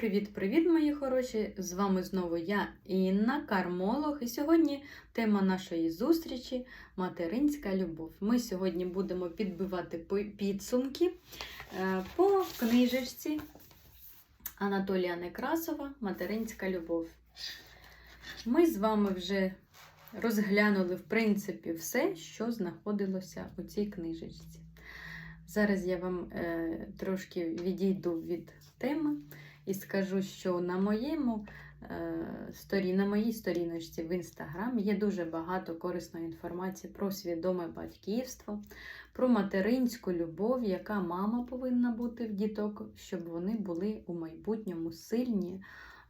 Привіт-привіт, мої хороші! З вами знову я, Інна, кармолог. І сьогодні тема нашої зустрічі материнська любов. Ми сьогодні будемо підбивати підсумки е, по книжечці Анатолія Некрасова Материнська любов. Ми з вами вже розглянули, в принципі, все, що знаходилося у цій книжечці. Зараз я вам е, трошки відійду від теми і скажу, що на моєму е, сторі, на моїй сторіночці в інстаграм є дуже багато корисної інформації про свідоме батьківство, про материнську любов, яка мама повинна бути в діток, щоб вони були у майбутньому сильні,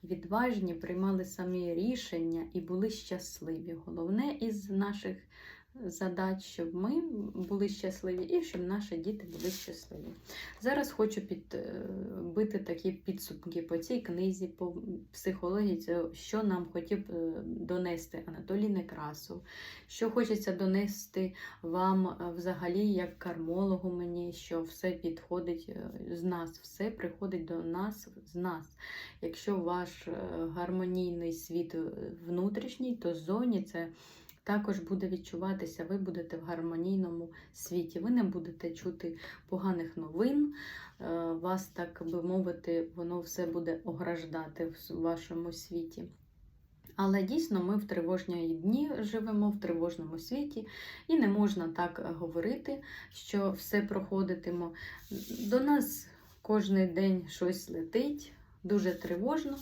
відважні, приймали самі рішення і були щасливі. Головне із наших задач, щоб ми були щасливі і щоб наші діти були щасливі. Зараз хочу підбити такі підсумки по цій книзі, по психології, що нам хотів е, донести Анатолій Некрасов, що хочеться донести вам е, взагалі, як кармологу мені, що все підходить е, з нас, все приходить до нас з нас. Якщо ваш е, гармонійний світ е, внутрішній, то ззовні це також буде відчуватися, ви будете в гармонійному світі. Ви не будете чути поганих новин, е, вас, так би мовити, воно все буде ограждати в вашому світі. Але дійсно ми в тривожні дні живемо в тривожному світі, і не можна так говорити, що все проходитиме. До нас кожен день щось летить, дуже тривожно.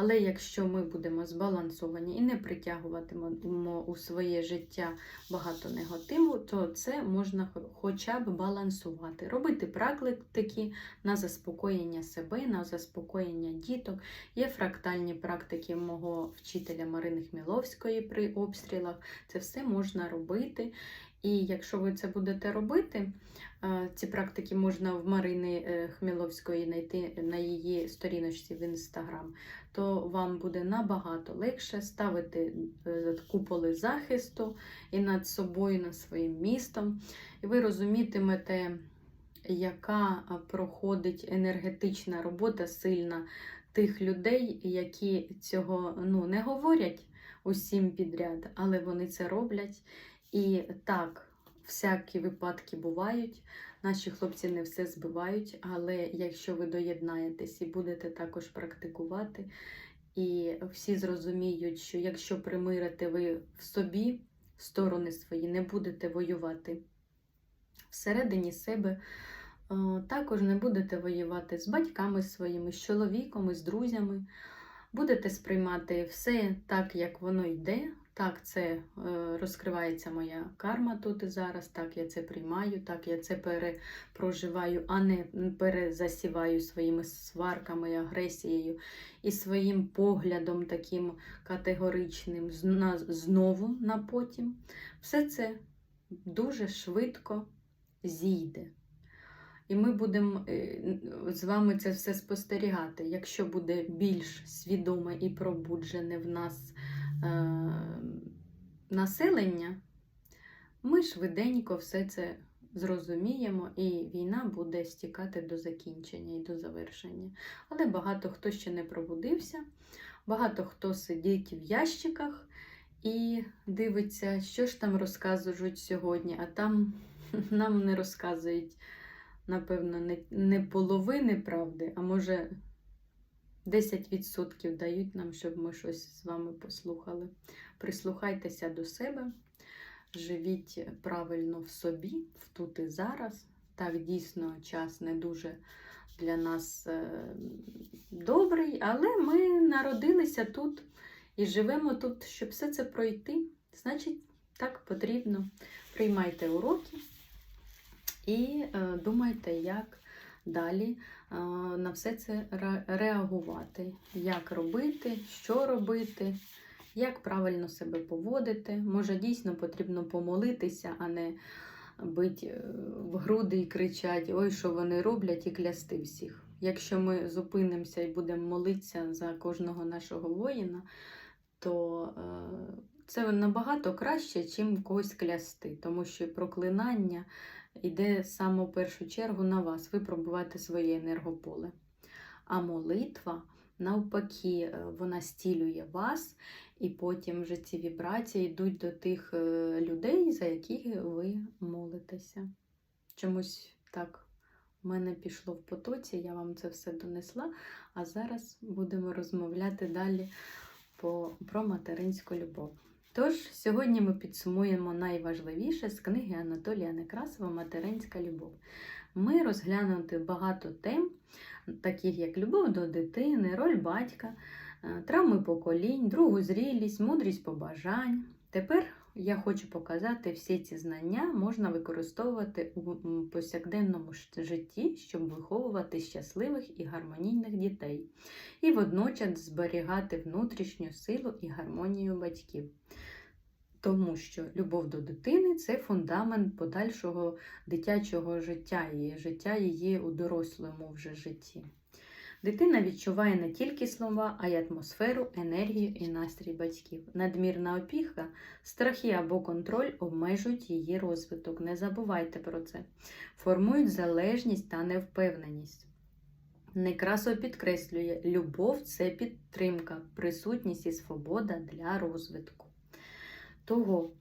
Але якщо ми будемо збалансовані і не притягуватимемо у своє життя багато негативу, то це можна хоча б балансувати, робити практики на заспокоєння себе, на заспокоєння діток. Є фрактальні практики мого вчителя Марини Хміловської при обстрілах. Це все можна робити. І якщо ви це будете робити, ці практики можна в Марини е, Хміловської знайти на її сторіночці в інстаграм, то вам буде набагато легше ставити е, куполи захисту і над собою, над своїм містом. І ви розумітимете, яка проходить енергетична робота сильна тих людей, які цього ну, не говорять усім підряд, але вони це роблять. І так, всякі випадки бувають. Наші хлопці не все збивають, але якщо ви доєднаєтесь і будете також практикувати, і всі зрозуміють, що якщо примирите ви в собі сторони свої, не будете воювати всередині себе, також не будете воювати з батьками своїми, з чоловіком, з друзями. Будете сприймати все так, як воно йде. Так, це е, розкривається моя карма тут і зараз. Так, я це приймаю, так, я це перепроживаю, а не перезасіваю своїми сварками, агресією і своїм поглядом таким категоричним знову на потім. Все це дуже швидко зійде. І ми будемо е, з вами це все спостерігати. Якщо буде більш свідоме і пробуджене в нас населення, ми швиденько все це зрозуміємо, і війна буде стікати до закінчення і до завершення. Але багато хто ще не пробудився, багато хто сидить в ящиках і дивиться, що ж там розказують сьогодні, а там нам не розказують напевно, не, не половини правди, а може 10% дають нам, щоб ми щось з вами послухали. Прислухайтеся до себе, живіть правильно в собі, в тут і зараз. Так, дійсно, час не дуже для нас е, добрий, але ми народилися тут і живемо тут, щоб все це пройти. Значить, так потрібно. Приймайте уроки і е, думайте, як далі е, на все це реагувати, як робити, що робити, як правильно себе поводити. Може, дійсно потрібно помолитися, а не бити е, в груди і кричати, ой, що вони роблять, і клясти всіх. Якщо ми зупинимося і будемо молитися за кожного нашого воїна, то це набагато краще, чим когось клясти, тому що проклинання йде саме в першу чергу на вас. Ви пробуваєте своє енергополе. А молитва навпаки, е, вона стілює вас, і потім вже ці вібрації йдуть до тих е, людей, за яких ви молитеся. Чомусь так в мене пішло в потоці, я вам це все донесла. А зараз будемо розмовляти далі по, про материнську любов. Тож, сьогодні ми підсумуємо найважливіше з книги Анатолія Некрасова Материнська любов. Ми розглянути багато тем, таких як любов до дитини, роль батька, е, травми поколінь, другу зрілість, мудрість побажань. Тепер я хочу показати, всі ці знання можна використовувати у повсякденному житті, щоб виховувати щасливих і гармонійних дітей, і водночас зберігати внутрішню силу і гармонію батьків. Тому що любов до дитини це фундамент подальшого дитячого життя і життя її у дорослому вже житті. Дитина відчуває не тільки слова, а й атмосферу, енергію і настрій батьків. Надмірна опіка, страхи або контроль обмежують її розвиток. Не забувайте про це. Формують залежність та невпевненість. Некрасо підкреслює, любов це підтримка, присутність і свобода для розвитку. Того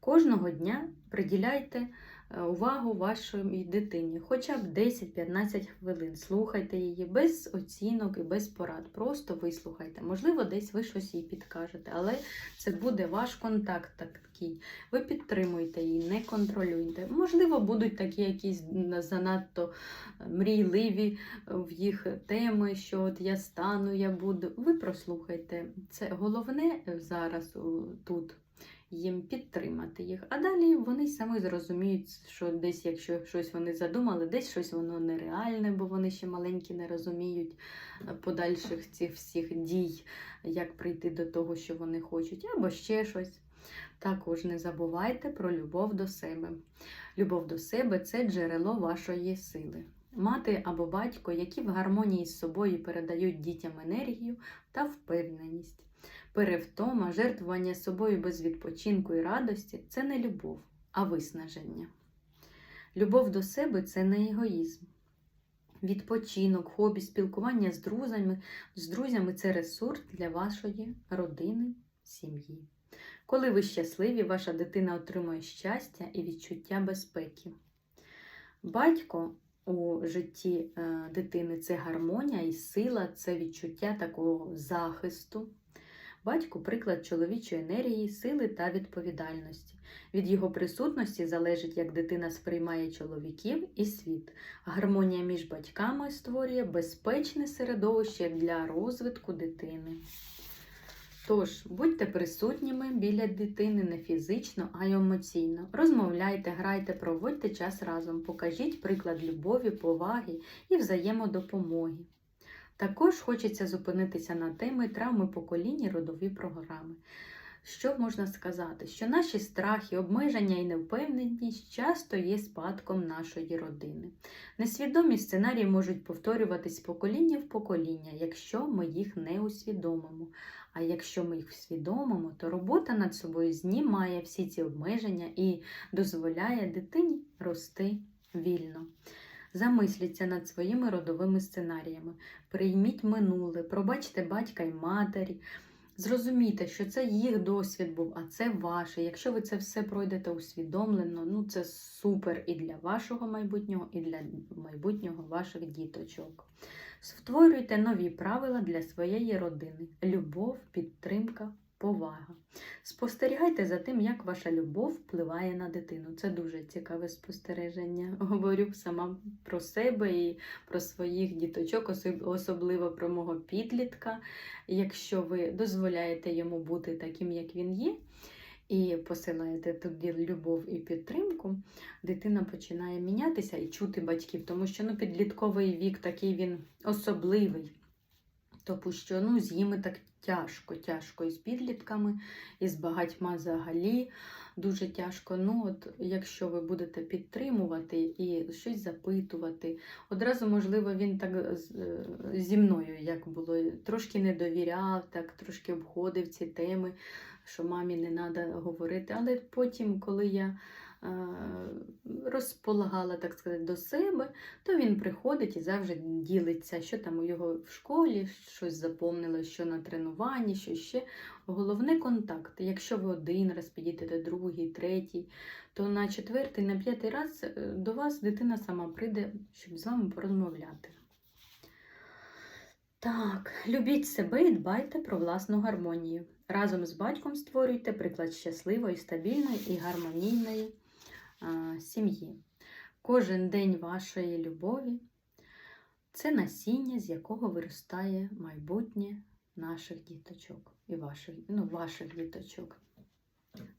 кожного дня приділяйте увагу вашій дитині, хоча б 10-15 хвилин. Слухайте її без оцінок і без порад. Просто вислухайте. Можливо, десь ви щось їй підкажете, але це буде ваш контакт такий. Ви підтримуєте її, не контролюйте. Можливо, будуть такі якісь занадто е, мрійливі в їх теми, що от я стану, я буду. Ви прослухайте. Це головне зараз тут їм підтримати їх. А далі вони самі зрозуміють, що десь, якщо щось вони задумали, десь щось воно нереальне, бо вони ще маленькі не розуміють е, подальших цих всіх дій, як прийти до того, що вони хочуть, або ще щось. Також не забувайте про любов до себе. Любов до себе це джерело вашої сили. Мати або батько, які в гармонії з собою передають дітям енергію та впевненість. Перевтома, жертвування собою без відпочинку і радості це не любов, а виснаження. Любов до себе це не егоїзм. Відпочинок, хобі, спілкування з друзями, з друзями це ресурс для вашої родини, сім'ї. Коли ви щасливі, ваша дитина отримує щастя і відчуття безпеки. Батько у житті е, дитини це гармонія і сила, це відчуття такого захисту. Батько приклад чоловічої енергії, сили та відповідальності. Від його присутності залежить, як дитина сприймає чоловіків і світ. Гармонія між батьками створює безпечне середовище для розвитку дитини. Тож, будьте присутніми біля дитини не фізично, а й емоційно. Розмовляйте, грайте, проводьте час разом, покажіть приклад любові, поваги і взаємодопомоги. Також хочеться зупинитися на теми травми поколінь і родові програми. Що можна сказати? Що наші страхи, обмеження і невпевненість часто є спадком нашої родини. Несвідомі сценарії можуть повторюватись покоління в покоління, якщо ми їх не усвідомимо. А якщо ми їх усвідомимо, то робота над собою знімає всі ці обмеження і дозволяє дитині рости вільно. Замисліться над своїми родовими сценаріями, прийміть минуле, пробачте батька й матері. Зрозумійте, що це їх досвід був, а це ваше. Якщо ви це все пройдете усвідомлено, ну це супер і для вашого майбутнього, і для майбутнього ваших діточок. Створюйте нові правила для своєї родини: любов, підтримка, повага. Спостерігайте за тим, як ваша любов впливає на дитину. Це дуже цікаве спостереження. Говорю сама про себе і про своїх діточок, особливо про мого підлітка. Якщо ви дозволяєте йому бути таким, як він є, і посилаєте туди любов і підтримку, дитина починає мінятися і чути батьків, тому що ну, підлітковий вік такий він особливий. Тому що ну, з ними так тяжко, тяжко і з підлітками, і з багатьма взагалі дуже тяжко. Ну, от, якщо ви будете підтримувати і щось запитувати, одразу, можливо, він так е, зі мною, як було, трошки не довіряв, так трошки обходив ці теми, що мамі не треба говорити. Але потім, коли я розполагала, так сказати, до себе, то він приходить і завжди ділиться, що там у його в школі, щось запомнило, що на тренуванні, що ще. Головне контакт. Якщо ви один раз підійдете, другий, третій, то на четвертий, на п'ятий раз е, до вас дитина сама прийде, щоб з вами порозмовляти. Так, любіть себе і дбайте про власну гармонію. Разом з батьком створюйте приклад щасливої, стабільної і гармонійної сім'ї. Кожен день вашої любові це насіння, з якого виростає майбутнє наших діточок і ваших, ну, ваших діточок,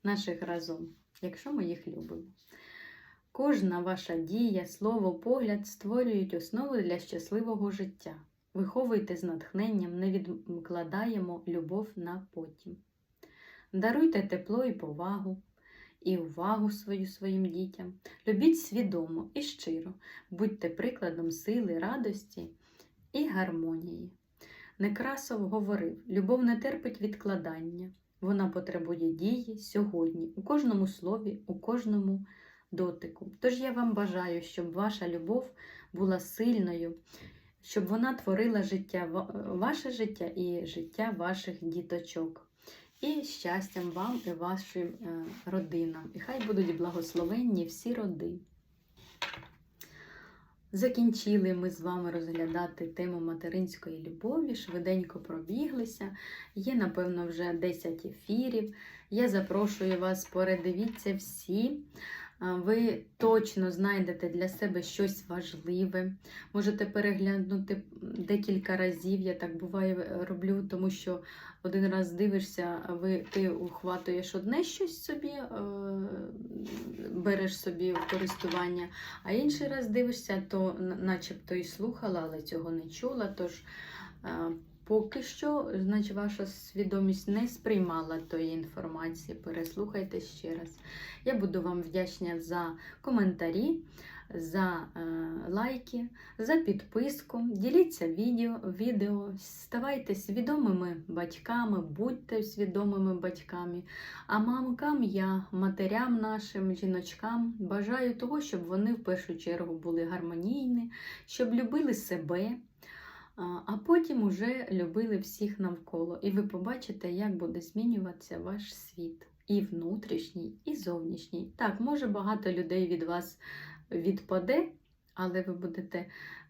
наших разом, якщо ми їх любимо. Кожна ваша дія, слово, погляд створюють основи для щасливого життя. Виховуйте з натхненням, не відкладаємо любов на потім. Даруйте тепло і повагу, і увагу свою своїм дітям. Любіть свідомо і щиро, будьте прикладом сили, радості і гармонії. Некрасов говорив: любов не терпить відкладання, вона потребує дії сьогодні, у кожному слові, у кожному дотику. Тож я вам бажаю, щоб ваша любов була сильною щоб вона творила життя, ваше життя і життя ваших діточок. І щастям вам і вашим е, родинам. І хай будуть благословенні всі роди. Закінчили ми з вами розглядати тему материнської любові, швиденько пробіглися. Є, напевно, вже 10 ефірів. Я запрошую вас, передивіться всі ви точно знайдете для себе щось важливе. Можете переглянути декілька разів. Я так буває е, роблю, тому що один раз дивишся, ви, ти ухватуєш одне щось собі, е, береш собі в користування, а інший раз дивишся, то начебто і слухала, але цього не чула. Тож е, Поки що, значить, ваша свідомість не сприймала тої інформації. Переслухайте ще раз. Я буду вам вдячна за коментарі, за е, лайки, за підписку. Діліться відео, відео, ставайте свідомими батьками, будьте свідомими батьками. А мамкам я, матерям нашим, жіночкам бажаю того, щоб вони в першу чергу були гармонійні, щоб любили себе а потім уже любили всіх навколо. І ви побачите, як буде змінюватися ваш світ. І внутрішній, і зовнішній. Так, може багато людей від вас відпаде, але ви будете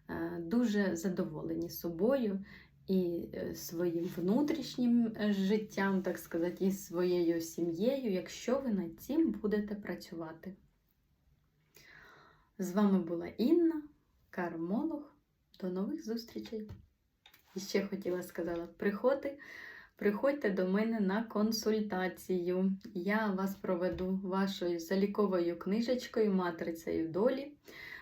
е, дуже задоволені собою і е, своїм внутрішнім е, життям, так сказати, і своєю сім'єю, якщо ви над цим будете працювати. З вами була Інна, кармолог. До нових зустрічей! І ще хотіла сказати, приходьте, приходьте до мене на консультацію. Я вас проведу вашою заліковою книжечкою, матрицею долі.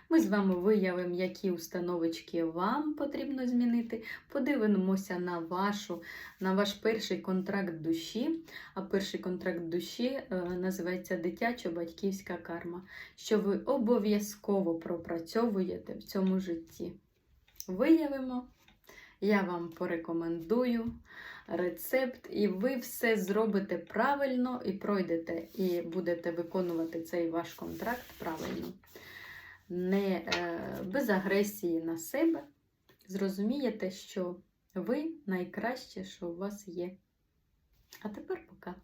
Ми з вами виявимо, які установочки вам потрібно змінити. Подивимося на вашу, на ваш перший контракт душі. А перший контракт душі е, називається дитячо-батьківська карма, що ви обов'язково пропрацьовуєте в цьому житті виявимо. Я вам порекомендую рецепт, і ви все зробите правильно і пройдете, і будете виконувати цей ваш контракт правильно, не е, без агресії на себе. Зрозумієте, що ви найкраще, що у вас є. А тепер пока.